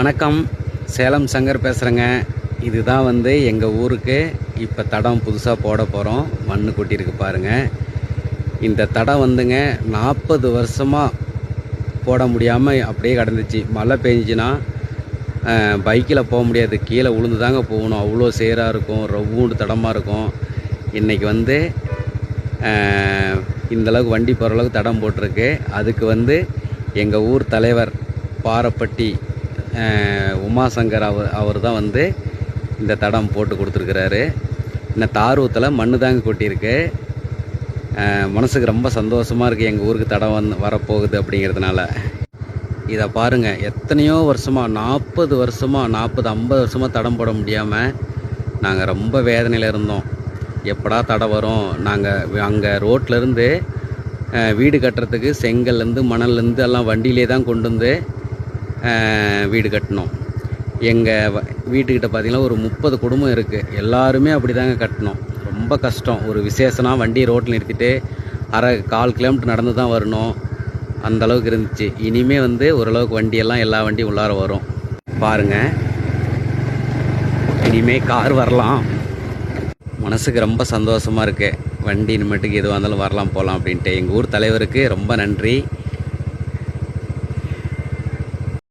வணக்கம். சேலம் சங்கர் பேசுகிறேங்க இதுதான் வந்து எங்கள் ஊருக்கு இப்போ தடம் புதுசாக போட போகிறோம் மண்ணு கொட்டியிருக்கு பாருங்கள் இந்த தடம் வந்துங்க நாற்பது வருஷமாக போட முடியாமல் அப்படியே கிடந்துச்சு. மழை பெஞ்சுன்னா பைக்கில் போக முடியாது. கீழே உளுந்து தாங்க போகணும். அவ்வளோ சேராக இருக்கும் ரவ்வுண்டு தடமாக இருக்கும். இன்றைக்கி வந்து இந்தளவுக்கு இந்த அளவுக்கு வண்டி போகிற அளவுக்கு தடம் போட்டிருக்கு. அதுக்கு வந்து எங்கள் ஊர் தலைவர் பாரப்பட்டி உமாசங்கர் அவர் அவர் தான் வந்து இந்த தடம் போட்டு கொடுத்துருக்குறாரு. இன்னும் தார் ஊற்றல மண்ணு தாங்க கொட்டியிருக்கு. மனசுக்கு ரொம்ப சந்தோஷமாக இருக்குது எங்கள் ஊருக்கு தடம் வந்து வரப்போகுது அப்படிங்கிறதுனால. இதை பாருங்கள் எத்தனையோ வருஷமாக நாற்பது வருஷமாக நாற்பது ஐம்பது வருஷமாக தடம் போட முடியாமல் நாங்கள் ரொம்ப வேதனையில் இருந்தோம். எப்படா தடம் வரும்? நாங்கள் அங்கே ரோட்லேருந்து வீடு கட்டுறதுக்கு செங்கல்லேருந்து மணல்லேருந்து எல்லாம் வண்டியிலே தான் கொண்டு வந்து வீடு கட்டினோம் எங்கள் வீட்டுக்கிட்ட பார்த்தீங்கன்னா ஒரு முப்பது குடும்பம் இருக்குது எல்லாருமே அப்படி தாங்க கட்டினோம் ரொம்ப கஷ்டம். ஒரு விசேஷனா வண்டி ரோட்டில் நிறுத்திட்டு அரை கால் கிலோமீட்டர் நடந்து தான் வரணும். அந்த அளவுக்கு இருந்துச்சு. இனிமே வந்து ஓரளவுக்கு வண்டியெல்லாம் எல்லா வண்டியும் உள்ளார வரும். பாருங்கள் இனிமே கார் வரலாம். மனசுக்கு ரொம்ப சந்தோஷமாக இருக்குது வண்டி இனிமேட்டுக்கு எதுவாக இருந்தாலும் வரலாம் போகலாம் அப்படின்ட்டு. எங்கள் ஊர் தலைவருக்கு ரொம்ப நன்றி.